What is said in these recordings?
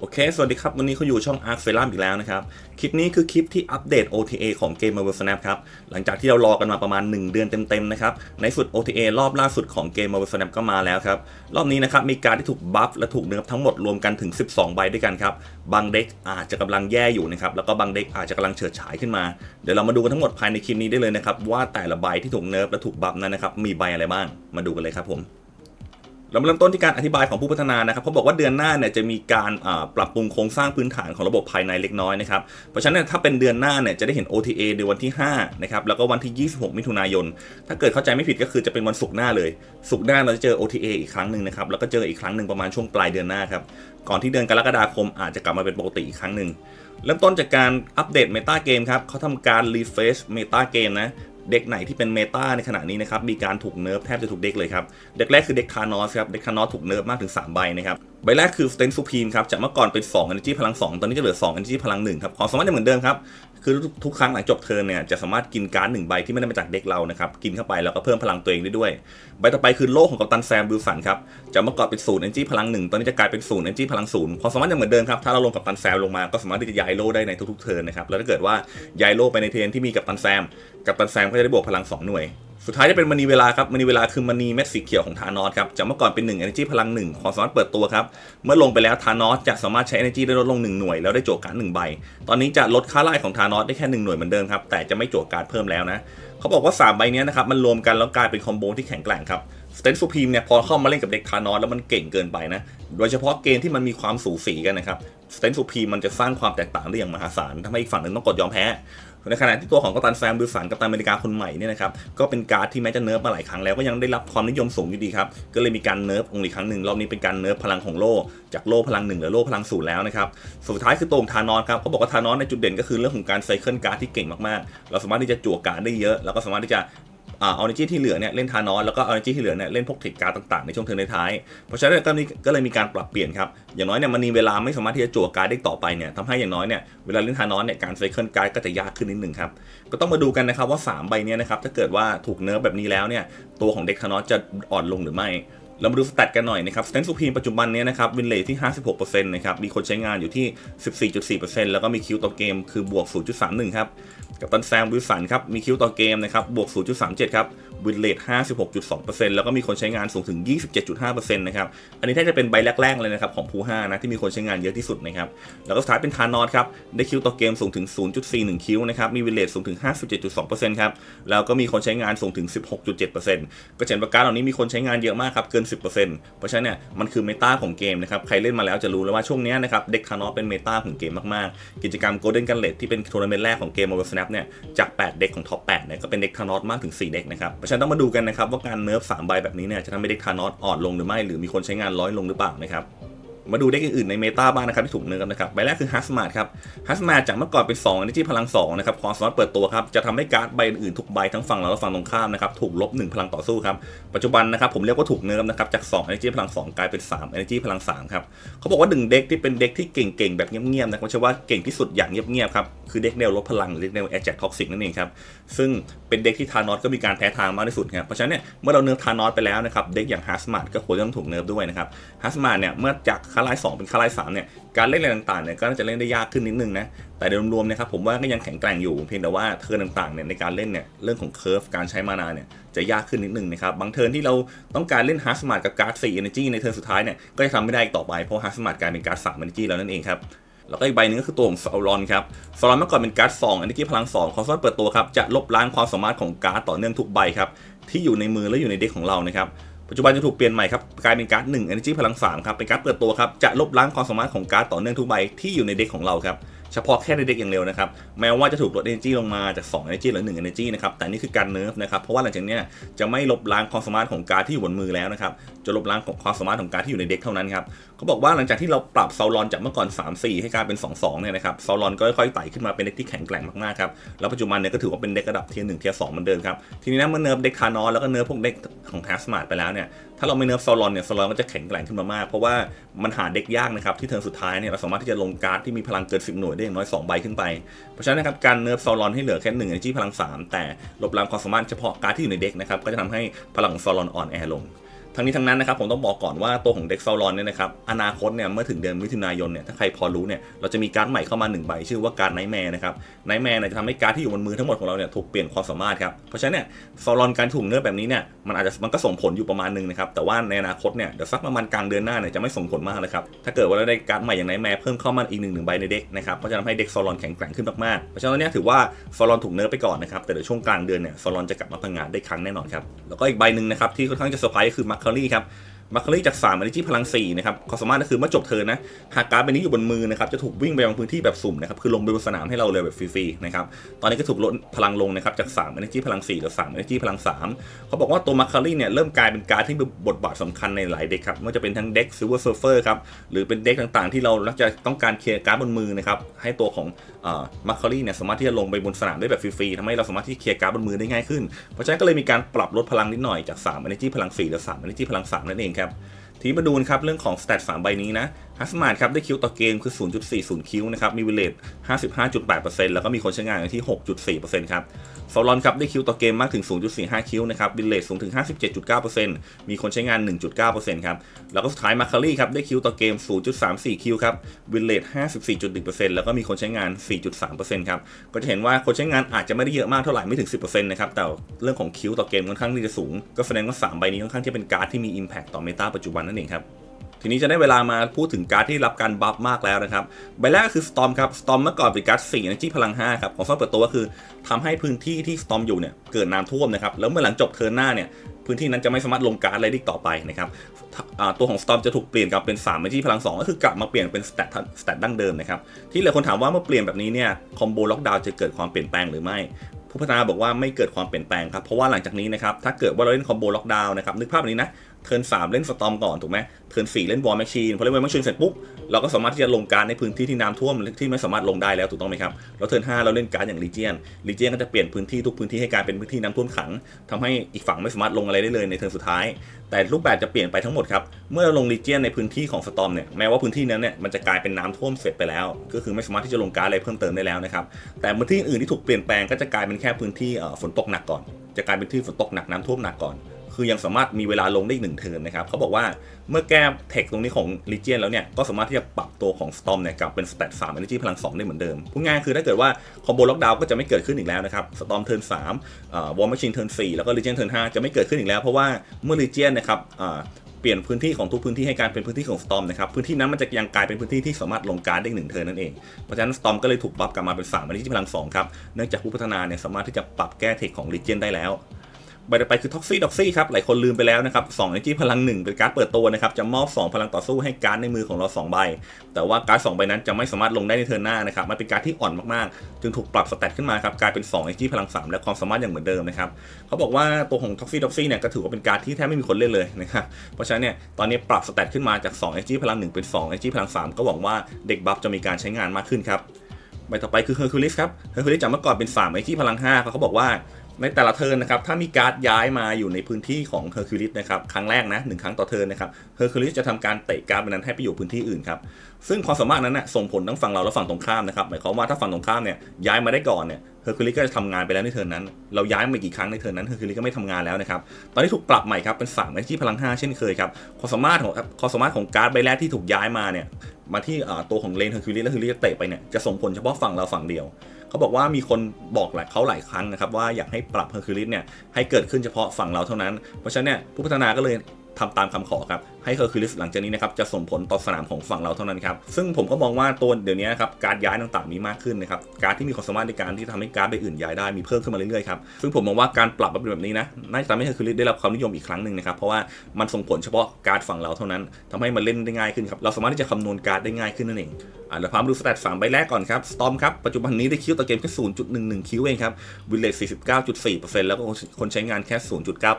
โอเค สวัสดีครับ วันนี้เขาอยู่ช่อง Arc f e l u m อีกแล้วนะครับ คลิปนี้คือคลิปที่อัปเดต OTA ของเกม Marvel Snap ครับ หลังจากที่เรารอกันมาประมาณ 1 เดือนเต็มๆนะครับ ในสุด OTA รอบล่าสุดของเกม Marvel Snap ก็มาแล้วครับ รอบนี้นะครับ มีการที่ถูกบัฟและถูกเนิร์ฟทั้งหมดรวมกันถึง 12 ใบด้วยกันครับ บางเด็กอาจจะกำลังแย่อยู่นะครับ แล้วก็บางเด็กอาจจะกำลังเฉิดฉายขึ้นมา เดี๋ยวเรามาดูกันทั้งหมดภายในคลิปนี้ได้เลยนะครับว่าแต่ละใบที่ถูกเนิร์ฟและถูกบัฟนั้นนะครับมีใบอะไรบ้าง มาดูกันเลยครับผม เรามาเริ่มต้นที่การอธิบายของผู้พัฒนานะครับเขาบอกว่าเดือนหน้าเนี่ยจะมีการปรับปรุงโครงสร้างพื้นฐานของระบบภายในเล็กน้อยนะครับ เพราะฉะนั้นถ้าเป็นเดือนหน้าเนี่ยจะได้เห็น OTA ในวันที่5นะครับแล้วก็วันที่ 26 มิถุนายน ถ้าเกิดเข้าใจไม่ผิดก็คือจะเป็นวันศุกร์หน้าเลยศุกร์หน้าเราจะเจอ OTA อีกครั้งหนึ่งนะครับแล้วก็เจออีกครั้งหนึ่งประมาณช่วงปลายเดือนหน้าครับก่อนที่เดือนกรกฎาคมอาจจะกลับมาเป็นปกติอีกครั้งหนึ่งเริ่มต้นจากการอัปเดตเมตาเกมครับเขาทำการรีเฟซเมตาเกมนะ เด็กไหนที่เป็นเมตาในขณะนี้นะครับมีการถูกเนิร์ฟแทบจะถูกเด็กเลยครับเด็กแรกคือเด็กทานอสครับเด็กทานอสถูกเนิร์ฟมากถึง 3 ใบนะครับใบแรกคือสเตนซูพีมครับจากเมื่อก่อนเป็น2 Energy พลัง 2 ตอนนี้จะเหลือ2 Energy พลัง1ครับความสามารถยังเหมือนเดิมครับ คือทุกครั้งหลังจบเทิร์นเนี่ยจะสามารถกินการ์ดหนึ่งใบที่ไม่ได้มาจากเด็กเรานะครับกินเข้าไปแล้วก็เพิ่มพลังตัวเองได้ด้วย ใบต่อไปคือโลกของกัปตันแซมบิลสันครับจากเมื่อก่อนเป็นศูนย์เอนจีพลังหนึ่งตอนนี้จะกลายเป็นศูนย์เอนจีพลังศูนย์ความสามารถยังเหมือนเดิมครับถ้าเราลงกัปตันแซมลงมาก็สามารถที่จะย้ายโลได้ในทุกๆเทิร์นนะครับแล้วถ้าเกิดว่าย้ายโลไปในเทิร์นที่มีกัปตันแซมกัปตันแซมก็จะได้บวกพลัง 2 หน่วยสุดท้ายจะเป็นมณีเวลาครับมณีเวลาคือมณีเม็ดสีเขียวของธานอสครับจากเมื่อก่อนเป็น1 Energy พลัง1ความสามารถเปิดตัวครับเมื่อลงไปแล้วธานอสจะสามารถใช้ Energy ได้ลดลง 1 หน่วยแล้วได้โจทย์การ์ด1ใบ ตอนนี้จะลดค่าไล่ของธานอสได้แค่ 1 หน่วยเหมือนเดิมครับแต่จะไม่โจทย์การ์ดเพิ่มแล้วนะเขาบอกว่า 3 ใบเนี้ยนะครับมันรวมกันแล้วกลายเป็นคอมโบที่แข็งแกร่งครับสเตนซูพีมเนี่ยพอเข้ามาเล่นกับเด็กธานอสแล้วมันเก่งเกินไปนะโดยเฉพาะเกมที่มันมีความสูสีกันนะครับสเตนซูพีมมันจะสร้างความแตกต่างได้อย่างมหาศาลทำให้อีกฝั่งหนึ่งต้องกดยอมแพ้ ในขณะที่ตัวของกัปตันแซมบิลสันกัปตันอเมริกาคนใหม่เนี่ยนะครับก็เป็นการ์ดที่แม้จะเนิร์ฟมาหลายครั้งแล้วก็ยังได้รับความนิยมสูงอยู่ดีครับก็เลยมีการเนิร์ฟองค์อีกครั้งหนึ่งรอบนี้เป็นการเนิร์ฟพลังของโล่จากโล่พลังหนึ่งเหลือโล่พลังศูนย์แล้วนะครับสุดท้ายคือตัวของทานอนครับเขาบอกว่าทานอนในจุดเด่นก็คือเรื่องของการไซเคิลการ์ดที่เก่งมากๆ เราสามารถที่จะจั่วการ์ดได้เยอะแล้วก็สามารถที่จะ อ่าเอาเนจีที่เหลือเนี่ยเล่นทานอสแล้วก็ออาเนจีที่เหลือเนี่ยเล่นพวกเทคการต่างๆในช่วงเทิร์นท้ายเพราะฉะนั้นก็ก็เลยมีการปรับเปลี่ยนครับอย่างน้อยเนี่ยมันมีเวลาไม่สามารถที่จะจั่วการ์ดได้ต่อไปเนี่ยทำให้อย่างน้อยเนี่ยเวลาเล่นทานอสเนี่ยการไซเคิลการก็จะยากขึ้นนิดหนึ่งครับก็ต้องมาดูกันนะครับว่า 3 ใบเนี่ยนะครับถ้าเกิดว่าถูกเนิร์ฟแบบนี้แล้วเนี่ยตัวของเด็กทานอสจะอ่อนลงหรือไม่ เรามาดูสแตทกันหน่อยนะครับสเตนซูพีมปัจจุบันนี้นะครับวินเลทที่ 56%นะครับมีคนใช้งานอยู่ที่ 14.4%แล้วก็มีคิวต่อเกมคือบวก 0.31 ครับ กับตันแซมวิลสันครับมีคิวต่อเกมนะครับบวก 0.37 ครับวินเลท56.2%แล้วก็มีคนใช้งานสูงถึง 27.5%นะครับอันนี้แทบจะเป็นใบแรกๆเลยนะครับของภู5นะที่มีคนใช้งานเยอะที่สุดนะครับแล้วก็สุดท้ายเป็นทานอสครับได้คิวต่อเกมสูงถึง 0.41 คิวนะครับมีวินเลทสูงถึง 57.2%ครับแล้วก็มีคนใช้งานสูงถึง 16.7%ก็เช่นประการเหล่านี้มีคนใช้งานเยอะมากครับเกิน10%เพราะฉะนั้นเนี่ยมันคือเมตาของเกมนะครับใครเล่นมาแล้วจะรู้แล้วว่าช่วงนี้นะครับเด็กทานอสเป็นเมตาของเกมมากๆ กิจกรรม Golden g a n l e t ที่เป็นทัวร์นาเมนต์แรกของเกม Marvel Snap เนี่ยจาก 8 เด็กของท็อป8เนี่ยก็เป็นเด็กทานอสมากถึง 4 เด็กนะครับเพราะฉะนั้นต้องมาดูกันนะครับว่าการเนิร์ฟ3ใบแบบนี้เนี่ยจะทำให้เด็กทานอสอ่อนลงหรือไม่หรือมีคนใช้งานร้อยลงหรือเปล่านะครับ มาดูเด็กอื่นๆในเมตาบ้างนะครับที่ถูกเนิร์ฟนะครับใบแรกคือฮัสมาร์ครับฮัสมาร์จากเมื่อก่อนเป็น2 Energy พลัง2นะครับความสามารถเปิดตัวครับจะทำให้การ์ดใบอื่นๆทุกใบทั้งฝั่งเราและฝั่งตรงข้ามนะครับถูกลบ1พลังต่อสู้ครับปัจจุบันนะครับผมเรียกว่าถูกเนิร์ฟนะครับจาก2 Energy พลัง 2 กลายเป็น3 Energy พลัง3ครับเขาบอกว่าดึงเด็กที่เป็นเด็กที่เก่งๆแบบเงียบๆนะไม่ใช่ว่าเก่งที่สุดอย่างเงียบๆครับคือเด็กแนวลบพลังหรือเด็กแนวแอจแจกท็อกซิกนั่นเองครับซึ่งเป็นเด็กที่ทานอสก็มีการแพ้ทางมากที่สุดครับเพราะฉะนั้นเนี่ยเมื่อเราเนิร์ฟทานอสไปแล้วนะครับเด็กอย่างฮัสมาร์ก็ควรจะต้องถูกเนิร์ฟด้วยนะครับฮัสมาร์เนี่ยเมื่อจากคาไลสองเป็นคาไลสามเนี่ยการเล่นอะไรต่างๆเนี่ยก็น่าจะเล่นได้ยากขึ้นนิดนึงนะแต่โดยรวมๆนะครับผมว่าก็ยังแข็งแกร่งอยู่เพียงแต่ว่าเทิร์นต่างๆเนี่ยในการเล่นเนี่ยเรื่องของเคอร์ฟการใช้มานาเนี่ยจะยากขึ้นนิดนึงนะครับบางเทิร์นที่เราต้องการเล่นฮัสมาร์กับการ์ด4 Energy ในเทิร์นสุดท้ายเนี่ยก็จะทำไม่ได้อีกต่อไปเพราะฮัสมาร์กลายเป็นการ์ด3 Energy แล้วนั่นเองครับแล้วก็อีกใบหนึงก็คือตัวของซาลอนครับซาลอนเมื่อก่อนเป็นการ์ด2อันนี้ที่พลัง2ความสามารถเปิดตัวครับจะลบล้างความสามารถของการ์ดต่อเนื่องทุกใบครับที่อยู่ในมือและอยู่ในเด็กของเรานะครับ ปัจจุบันจะถูกเปลี่ยนใหม่ครับกลายเป็นการ์ด1 Energy พลัง3ครับเป็นการ์ดเปิดตัวครับจะลบล้างความสามารถของการ์ดต่อเนื่องทุกใบที่อยู่ในเด็กของเราครับเฉพาะแค่ในเด็กอย่างเร็วนะครับแม้ว่าจะถูกลด energy ลงมาจาก2 energy เหลือ1 energy นะครับแต่นี่คือการเนิร์ฟนะครับเพราะว่าหลังจากนี้จะไม่ลบล้างความสามารถของการ์ดที่อยู่บนมือแล้วนะครับ จะลบล้างของความสามารถของการที่อยู่ในเด็กเท่านั้นครับเขาบอกว่าหลังจากที่เราปรับซาลอนจากเมื่อก่อน 3-4 ให้กลายเป็น 2-2 เนี่ยนะครับซาลอนก็ค่อยๆไต่ขึ้นมาเป็นเด็กที่แข็งแกร่งมากๆครับแล้วปัจจุบันเนี่ยก็ถือว่าเป็นเด็กระดับเทียร์หนึ่งเทียร์สองเหมือนเดิมครับทีนี้นะเมื่อเนิร์ฟเด็กคานอสแล้วก็เนิร์ฟพวกเด็กของแทสมาร์ไปแล้วเนี่ยถ้าเราไม่เนิร์ฟซาลอนเนี่ยซาลอนก็จะแข็งแกร่งขึ้นมามากเพราะว่ามันหาเด็กยากนะครับที่เทิร์นสุดท้ายเนี่ยเราสามารถที่จะลงการ์ดที่มีพลังเกิน10หน่วยได้อย่างน้อย2ใบขึ้นไปเพราะฉะนั้นนะครับการเนิร์ฟซาลอนให้เหลือแค่1 energy พลัง 3 แต่ลบล้างความสามารถเฉพาะการ์ดที่อยู่ในเด็กนะครับก็จะทำให้พลังของซาลอนอ่อนแอลง ทั้งนี้ทั้งนั้นนะครับผมต้องบอกก่อนว่าตัวของเด็กซาลอนเนี่ยนะครับอนาคตเนี่ยเมื่อถึงเดือนมิถุนายนเนี่ยถ้าใครพอรู้เนี่ยเราจะมีการ์ดใหม่เข้ามา1ใบชื่อว่าการ์ดไนท์แมร์นะครับไนท์แมร์เนี่ยจะทำให้การ์ดที่อยู่บนมือทั้งหมดของเราเนี่ยถูกเปลี่ยนความสามารถครับเพราะฉะนั้นเนี่ยซาลอนการถูกเนื้อแบบนี้เนี่ยมันอาจจะมันก็ส่งผลอยู่ประมาณนึงนะครับแต่ว่าในอนาคตเนี่ยเดี๋ยวสักประมาณกลางเดือนหน้าเนี่ยจะไม่ส่งผลมากนะครับถ้าเกิดว่าเราได้การ์ดใหม่อย่างไนท์แมร์เพิ่มเข้ามาอีกหนึ่งหนึ่งใบในเด็กนะครับก็จะทำให้เด็กซาลอนแข็งแกร่งขึ้นมากๆเพราะฉะนั้นเนี่ยถือว่าซาลอนถูกเนื้อไปก่อนนะครับแต่เดี๋ยวช่วงกลางเดือนเนี่ยซาลอนจะกลับมาพังงานได้ครั้งแน่นอนครับแล้วก็อีกใบหนึ่งนะครับที่ค่อนข้างจะเซอร์ไพรส์คือมัคคารี่ครับ มัคคารีจาก3 Energy พลัง4นะครับความสามารถก็คือเมื่อจบเทินนะ หากการ์ดใบนี้อยู่บนมือนะครับ จะถูกวิ่งไปยังพื้นที่แบบสุ่มนะครับ คือลงไปบนสนามให้เราเลยแบบฟรีๆนะครับ ตอนนี้ก็ถูกลดพลังลงนะครับ จาก3 Energy พลัง4เหลือ3 Energy พลัง 3 เขาบอกว่าตัวมัคคารีเนี่ยเริ่มกลายเป็นการ์ดที่มีบทบาทสำคัญในหลายเด็กครับไม่ว่าจะเป็นทั้งเด็กซิลเวอร์เซิร์ฟเฟอร์ครับ หรือเป็นเด็กต่างๆ ที่เราลักจะต้องการเคลียร์การ์ดบนมือนะครับ ให้ตัวของมัคคารีเนี่ยสามารถที่จะลงไปบนสนามได้แบบฟรีๆทำให้เราสามารถที่เคลียร์การ์ดบนมือได้ง่ายขึ้น เพราะฉะนั้นก็เลยมีการปรับลดพลังนิดหน่อยจาก3 Energy พลัง4หลือ3 Energy พลัง3นั่นเองครับทีมาดูนะครับเรื่องของสเตต3ใบนี้นะ ฮัสมาดครับได้คิวต่อเกมคือ 0.40 คิวนะครับ มีวิเลต55.8%แล้วก็มีคนใช้งานอยู่ที่ 6.4%ครับฟอลอนครับได้คิวต่อเกมมากถึง 0.45 คิวนะครับ วิเลตสูงถึง 57.9%มีคนใช้งาน 1.9%ครับ แล้วก็สุดท้ายมาคารี่ครับได้คิวต่อเกม 0.34 คิวครับ วิเลต54.1%แล้วก็มีคนใช้งาน 4.3%ครับ ก็จะเห็นว่าคนใช้งานอาจจะไม่ได้เยอะมากเท่าไหร่ไม่ถึง 10%นะครับ แต่เรื่องของคิวต่อเกมค่อนข้างที่จะสูง ก็แสดงว่า 3 ใบนี้ค่อนข้างที่เป็นการ์ดที่มี Impact ต่อเมตาปัจจุบันนั่นเองครับ ทีนี้จะได้เวลามาพูดถึงการ์ดที่รับการบัฟมากแล้วนะครับใบแรกก็คือ Storm ครับ Storm เมื่อก่อนเป็นการ์ด4 Energy พลัง5ครับของซอฟเปิดตัวก็คือทำให้พื้นที่ที่ Storm อยู่เนี่ยเกิดน้ำท่วมนะครับแล้วเมื่อหลังจบเทิร์นหน้าเนี่ยพื้นที่นั้นจะไม่สามารถลงการ์ดอะไรได้อีกต่อไปนะครับตัวของ Storm จะถูกเปลี่ยนกลับเป็น3 Energy พลัง 2 ก็คือกลับมาเปลี่ยนเป็นสเตตสเตตดั้งเดิมนะครับที่หลายคนถามว่าเมื่อเปลี่ยนแบบนี้เนี่ยคอมโบล็อกดาวจะเกิดความเปลี่ยนแปลงหรือไม่ผู้พัฒนาบอกว่าไม่เกิดความเปลี่ยนแปลงครับเพราะว่าหลังจากนี้นะครับถ้าเกิดว่าเราเล่นคอมโบล็อกดาวน์นะครับนึกภาพแบบนี้นะ เทิร์นสามเล่นสตอมก่อนถูกไหมเทิร์นสี่เล่นวอลแมชชีนพอเล่นวอลแมชชีนเสร็จปุ๊บเราก็สามารถที่จะลงการในพื้นที่ที่น้ำท่วมที่ไม่สามารถลงได้แล้วถูกต้องไหมครับแล้วเทิร์นห้าเราเล่นการอย่างลีเจียนลีเจียนก็จะเปลี่ยนพื้นที่ทุกพื้นที่ให้กลายเป็นพื้นที่น้ำท่วมขังทำให้อีกฝั่งไม่สามารถลงอะไรได้เลยในเทิร์นสุดท้าย แต่รูปแบบจะเปลี่ยนไปทั้งหมดครับเมื่อเราลงลีเจียนในพื้นที่ของสตอมเนี่ยแม้ว่าพื้นที่นั้นเนี่ยมันจะกลายเป็นน้ำท่วมเสร็จไปแล้ว ก็คือไม่สามารถที่จะลงการอะไรเพิ่มเติมได้แล้วนะครับแต่พื้นที่อื่นที่ถูกเปลี่ยนแปลงก็จะกลายเป็นแค่พื้นที่ฝนตกหนักก่อนจะกลายเป็นที่ฝนตกหนักน้ำท่วมหนักก่อน คือยังสามารถมีเวลาลงได้อีกหนึ่งเทิร์นนะครับเขาบอกว่าเมื่อแก้เทคตรงนี้ของ l ีเจียนแล้วเนี่ยก็สามารถที่จะปรับตัวของ Storm เนี่ยกลับเป็นสเตต3 Energy พลัง2ได้เหมือนเดิมพูดง่ายคือถ้าเกิดว่าคอมโบล็อกดาวน์ก็จะไม่เกิดขึ้นอีกแล้วนะครับ Storm เทิร์น3วอลแมชชีนเทิร์น4แล้วก็ Legion เทิร์น5จะไม่เกิดขึ้นอีกแล้วเพราะว่าเมื่อ Legion นะครับเปลี่ยนพื้นที่ของทุกพื้นที่ให้กายเป็นพื้นที่ของ Storm นะครับพื้นที่นั้นมันจะยังกลายเป็นพื้นที่ที่สามารถลงการได้หนึ่งเทิร์นนั่นเองเพราะฉะนั้น Storm ก็เลยถูกปรับกลับมาเป็น3 Energy พลัง2ครับเนื่องจากผู้พัฒนาเนี่ยสามารถที่จะปรับแก้เทคของ Legion ได้แล้ว ใบต่อไปคือท็อกซี่ด็อกซี่ครับ หลายคนลืมไปแล้วนะครับ2 Energy พลัง1เป็นการ์ดเปิดตัวนะครับ จะมอบ 2 พลังต่อสู้ให้การ์ดในมือของเรา 2 ใบ แต่ว่าการ์ด2ใบนั้นจะไม่สามารถลงได้ในเทิร์นหน้านะครับ มันเป็นการ์ดที่อ่อนมากๆ จึงถูกปรับสเตตขึ้นมาครับ กลายเป็น2 Energy พลัง 3 และความสามารถอย่างเหมือนเดิมนะครับ เขาบอกว่าตัวของท็อกซี่ด็อกซี่เนี่ยก็ถือว่าเป็นการ์ดที่แทบไม่มีคนเล่นเลยนะครับ เพราะฉะนั้นเนี่ยตอนนี้ปรับสเตตขึ้นมาจาก2 Energy พลัง1เป็น2 Energy พลัง3 ก็หวังว่าเด็กบัฟจะมีการใช้งานมากขึ้นครับใบต่อไปคือเฮอร์คิวลิสครับเฮอร์คิวลิสจากเมื่อก่อนเป็น3 Energy พลัง5เขาบอกว่า ในแต่ละเทิร์นนะครับ ถ้ามีการ์ดย้ายมาอยู่ในพื้นที่ของเฮอร์คิวลิสนะครับ ครั้งแรกนะหนึ่งครั้งต่อเทิร์นนะครับ เฮอร์คิวลิสจะทำการเตะการ์ดนั้นให้ไปอยู่พื้นที่อื่นครับ ซึ่งความสามารถนั้นนะส่งผลทั้งฝั่งเราและฝั่งตรงข้ามนะครับ หมายความว่าถ้าฝั่งตรงข้ามเนี่ยย้ายมาได้ก่อนเนี่ย เฮอร์คิวลิสก็จะทำงานไปแล้วในเทิร์นนั้น เราย้ายมากี่ครั้งในเทิร์นนั้น เฮอร์คิวลิสก็ไม่ทำงานแล้วนะครับ ตอนนี้ถูกปรับใหม่ครับ เป็น3 Energy พลัง 5 เช่นเคยครับ ความสามารถของความสามารถของการ์ดใบแรกที่ถูกย้ายมาเนี่ยมาที่ตัวของเลนเฮอร์คิวลิสและเฮอร์คิวลิสเตะไปเนี่ยจะส่งผลเฉพาะฝั่งเราฝั่งเดียว เขาบอกว่ามีคนบอกหลายเขาหลายครั้งนะครับว่าอยากให้ปรับเฮอร์คิวลิสเนี่ยให้เกิดขึ้นเฉพาะฝั่งเราเท่านั้น เพราะฉะนั้นเนี่ยผู้พัฒนาก็เลย ทำตามคำขอครับให้เฮอร์คิลิสหลังจากนี้นะครับจะส่งผลต่อสนามของฝั่งเราเท่านั้นครับซึ่งผมก็มองว่าตัวเดี๋ยวนี้นะครับการย้ายต่างๆมีมากขึ้นนะครับการที่มีความสามารถในการที่ทำให้การ์ดใบอื่นย้ายได้มีเพิ่มขึ้นมาเรื่อยๆครับซึ่งผมมองว่าการปรับมาเป็นแบบนี้นะน่าจะทำให้เฮอร์คิลิสได้รับความนิยมอีกครั้งหนึ่งนะครับเพราะว่ามันส่งผลเฉพาะการ์ดฝั่งเราเท่านั้นทำให้มันเล่นได้ง่ายขึ้นครับเราสามารถที่จะคำนวณการ์ดได้ง่ายขึ้นนั่นเองอ่าเราพามาดูสแตทสามใบแรกก่อนครับสตอมครับปัจจุบันนี้ได้คิวต่อเกมแค่0.11คิวเองครับวิลเลต49.4%แล้วก็คนใช้งานแค่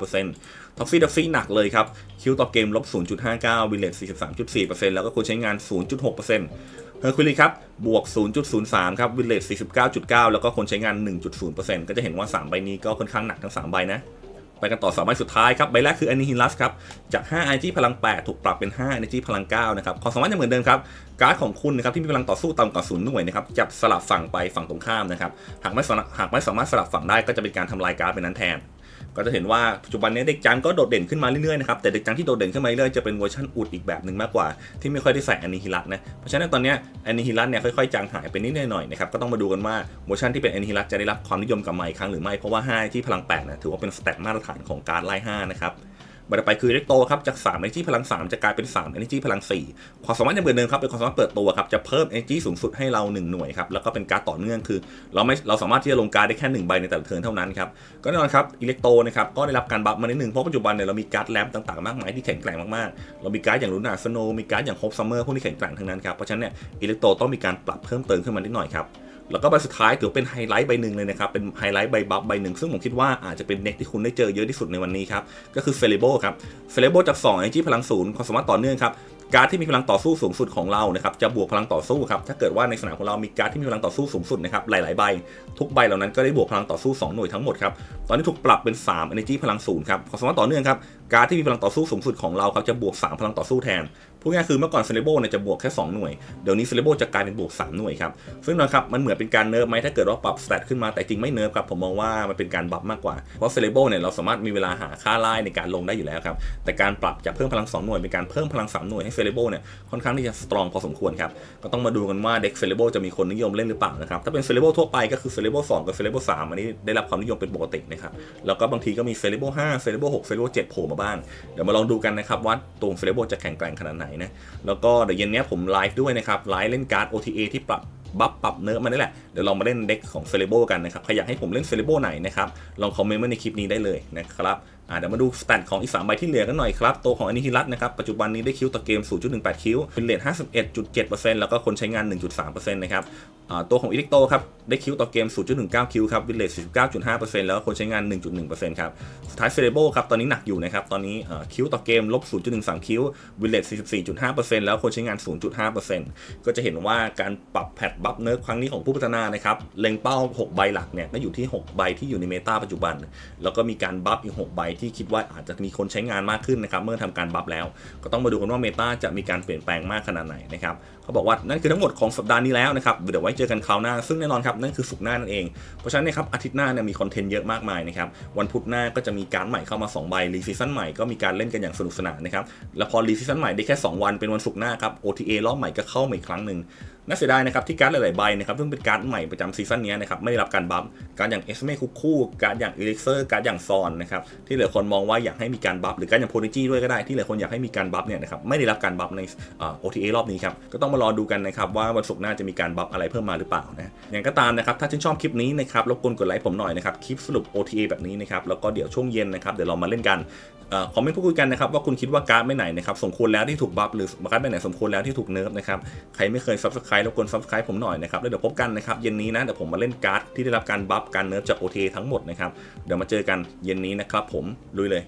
0.9% ท็อฟฟี่ดัฟฟี่หนักเลยครับ คิวต่อเกมลบ 0.59วิลเลต43.4%แล้วก็คนใช้งาน 0.6%เฮอร์คิวลีครับ บวก 0.03 ครับ วิลเลต49.9 แล้วก็คนใช้งาน 1.0%ก็จะเห็นว่า 3 ใบนี้ก็ค่อนข้างหนักทั้ง 3 ใบนะ ไปกันต่อสามใบสุดท้ายครับ ใบแรกคือ a n นิฮิลัสครับ จาก5 Energy พลัง 8 ถูกปรับเป็น5 Energy พลัง 9 นะครับ ความสามารถยังเหมือนเดิมครับ การ์ดของคุณนะครับที่มีพลังต่อสู้ต่ำกว่า0หน่วยนะครับจะสลับฝั่งไปฝั่งตรงข้ามนะครับ หากไม่หากไม่สามารถสลับฝั่งได้ก็จะเป็นการทำลายการ์ดเป็นนั้นแทน ก็จะเห็นว่าปัจจุบันนี้เด็กจังก็โดดเด่นขึ้นมาเรื่อยๆนะครับแต่เด็กจังที่โดดเด่นขึ้นมาเรื่อยๆจะเป็นเวอร์ชันอุดอีกแบบหนึ่งมากกว่าที่ไม่ค่อยได้ใส่แอนิฮิลัตนะเพราะฉะนั้นตอนนี้แอนิฮิลัตเนี่ยค่อยๆจางหายไปนิดหน่อยนะครับก็ต้องมาดูกันว่าเวอร์ชันที่เป็นแอนิฮิลัตจะได้รับความนิยมกลับมาอีกครั้งหรือไม่เพราะว่า5ที่พลัง8นะถือว่าเป็นสเตตมาตรฐานของการไล่5นะครับ บัดไปคือเล็กโตครับจาก3 Energy พลัง 3 จะกลายเป็น 3 Energy พลัง 4 ความสามารถยังเหมือนเดิมครับเป็นความสามารถเปิดตัวครับจะเพิ่ม Energy สูงสุดให้เรา 1 หน่วยครับแล้วก็เป็นการต่อเนื่องคือ เราไม่เราสามารถที่จะลงการได้แค่ 1 ใบในแต่ละเทิร์นเท่านั้นครับก็แน่นอนครับอิเล็กโตนะครับก็ได้รับการบัฟมาในิดนึงเพราะปัจจุบันเนี่ยเรามีการ์ดแลมต่างๆมากมายที่แข็งแกร่งมากๆเรามีการ์ดอย่างลูน่าสโนมีการ์ดอย่างโฮปซัมเมอร์พวกนี้แข็งแกร่งทั้งนั้นครับเพราะฉะนั้นเนี่ยอิเล็กโตต้องมีการปรับเพิ่มเติมขึ้นมานิดหน่อยครับ แล้วก็ใบสุดท้ายถือเป็นไฮไลท์ใบหนึ่งเลยนะครับ เป็นไฮไลท์ใบบัฟใบหนึ่ง ซึ่งผมคิดว่าอาจจะเป็นเน็กที่คุณได้เจอเยอะที่สุดในวันนี้ครับ ก็คือเฟลิโบครับเฟลิโบจาก2 Energy พลังศูนย์ความสามารถต่อเนื่องครับ การ์ดที่มีพลังต่อสู้สูงสุดของเรานะครับ จะบวกพลังต่อสู้ครับ ถ้าเกิดว่าในสนามของเรามีการ์ดที่มีพลังต่อสู้สูงสุดนะครับ หลาย ๆ ใบ ทุกใบเหล่านั้นก็ได้บวกพลังต่อสู้ 2 หน่วยทั้งหมดครับตอนนี้ถูกปรับเป็น 3 Energy พลังศูนย์ครับความสามารถต่อเนื่องครับ การที่มีพลังต่อสู้สูงสุดของเราครับจะบวก 3 พลังต่อสู้แทน พูดง่ายคือเมื่อก่อนเซเลโบเนี่ยจะบวกแค่ 2 หน่วย เดี๋ยวนี้เซเลโบจะกลายเป็นบวก 3 หน่วยครับ ซึ่งนะครับมันเหมือนเป็นการเนิร์ฟไหมถ้าเกิดว่าปรับสเตตขึ้นมา แต่จริงไม่เนิร์ฟครับ ผมมองว่ามันเป็นการบัฟมากกว่า เพราะเซเลโบเนี่ยเราสามารถมีเวลาหาค่าไล่ในการลงได้อยู่แล้วครับ แต่การปรับจากเพิ่มพลัง 2 หน่วยเป็นการเพิ่มพลัง 3 หน่วยให้เซเลโบเนี่ยค่อนข้างที่จะสตรองพอสมควรครับ ก็ต้องมาดูกันว่าเด็กเซเลโบจะมีคนนิยมเล่นหรือเปล่านะครับ ถ้าเป็นเซเลโบทั่วไปก็คือเซเลโบ2กับเซเลโบ3อันนี้ได้รับความนิยมเป็นปกตินะครับ แล้วก็บางทีก็มีเซเลโบห้าเซเลโบหกเซเลโบเจ็ดโผล่มาบ้าง เดี๋ยวมาลองดูกันนะครับว่าตัวเซเลโบจะแข็งแกร่งขนาดไหนนะ แล้วก็เดี๋ยวเย็นนี้ผมไลฟ์ด้วยนะครับ ไลฟ์เล่นการ์ด OTA ที่ปรับบัฟปรับเนื้อมานี่แหละ เดี๋ยวลองมาเล่นเด็กของเซเลโบกันนะครับ ใครอยากให้ผมเล่นเซเลโบไหนนะครับ ลองคอมเมนต์มาในคลิปนี้ได้เลยนะครับ เดี๋ยวมาดูสแตทของอีก 3 ใบที่เหลือกันหน่อยครับ ตัวของอนนี้ฮิรัตนะครับ ปัจจุบันนี้ได้คิวต่อเกม 0.18 คิวเป็นเลท51.7%แล้วก็คนใช้งาน 1.3%นะครับตัวของอิเล็กโตครับ ได้คิวต่อเกม 0.19 คิวครับวินเลท49.5%แล้วก็คนใช้งาน 1.1%ครับ สุดท้ายเซเลโบครับ ตอนนี้หนักอยู่นะครับ ตอนนี้คิวต่อเกมลบ 0.13 คิววินเลท44.5%แล้วคนใช้งาน 0.5%ก็จะเห็นว่าการปรับแพทบัฟเนิร์ฟครั้งนี้ของผู้พัฒนานะครับเล็งเป้า 6 ใบหลักเนี่ยก็อยู่ที่ 6 ใบที่อยู่ในเมตาปัจจุบัน แล้วก็มีการบัฟอีก 6 ใบที่คิดว่าอาจจะมีคนใช้งานมากขึ้นนะครับเมื่อทำการบัฟแล้ว ก็ต้องมาดูกันว่าเมตาจะมีการเปลี่ยนแปลงมากขนาดไหนนะครับเขาบอกว่านั่นคือทั้งหมดของสัปดาห์นี้แล้วนะครับเดี๋ยวไว้เจอกันคราวหน้า ซึ่งแน่นอนครับนั่นคือสุกร์หน้านั่นเอง เพราะฉะนั้นนยครับอาทิตย์หน้าเนี่ยมีคอนเทนต์เยอะมากมายนะครับวันพุธหน้าก็จะมีการใหม่เข้ามา2ใบรีซีซั่นใหม่ก็มีการเล่นกันอย่างสนุกสนานนะครับแล้วพอรีซีซั่นใหม่ได้แค่ 2 วันเป็นวันศุกร์หน้าครับ OTA รอบใหม่ก็เข้ามาอีกครั้งหนึ่ง น่าเสียดายนะครับที่การ์ดหลาย ๆ ใบนะครับซึ่งเป็นการ์ดใหม่ประจำซีซั่นนี้นะครับไม่ได้รับการบัฟการดอย่างเอสเมคุคู่การดอย่างเอลิเซอร์การดอย่างซอนนะครับที่หลายคนมองว่าอยากให้มีการบัฟหรือการดอย่างโพนิจีด้วยก็ได้ที่หลายคนอยากให้มีการบัฟเนี่ยนะครับไม่ได้รับการบัฟในโอ่า OTA รอบนี้ครับก็ต้องมารอดูกันนะครับว่าวันศุกร์หน้าจะมีการบัฟอะไรเพิ่มมาหรือเปล่านะอย่างก็ตามนะครับถ้าชื่นชอบคลิปนี้นะครับรบกวนกดไลค์ผมหน่อยนะครับคลิปสรุป OTA แบบนี้นะครับแล้วก็เดี๋ยวช่วงเย็นนะครับเดี๋ยวเรามาเล่นกันคอมเมนต์พูดคุยกันนะครับว่าคุณคิดว่าการ์ดไม่ไหนนะครับสมควรแล้วที่ถูกบัฟหรือการ์ดไม่ไหนสมควรแล้วที่ถูกเนิร์ฟนะครับใครไม่เคยซับสไครต์รบกวนซับสไครต์ผมหน่อยนะครับ แล้วเดี๋ยวพบกันนะครับเย็นนี้นะ เดี๋ยวผมมาเล่นการ์ดที่ได้รับการบัฟการเนิร์ฟจาก OTA ทั้งหมดนะครับ เดี๋ยวมาเจอกันเย็นนี้นะครับผมลุยเลย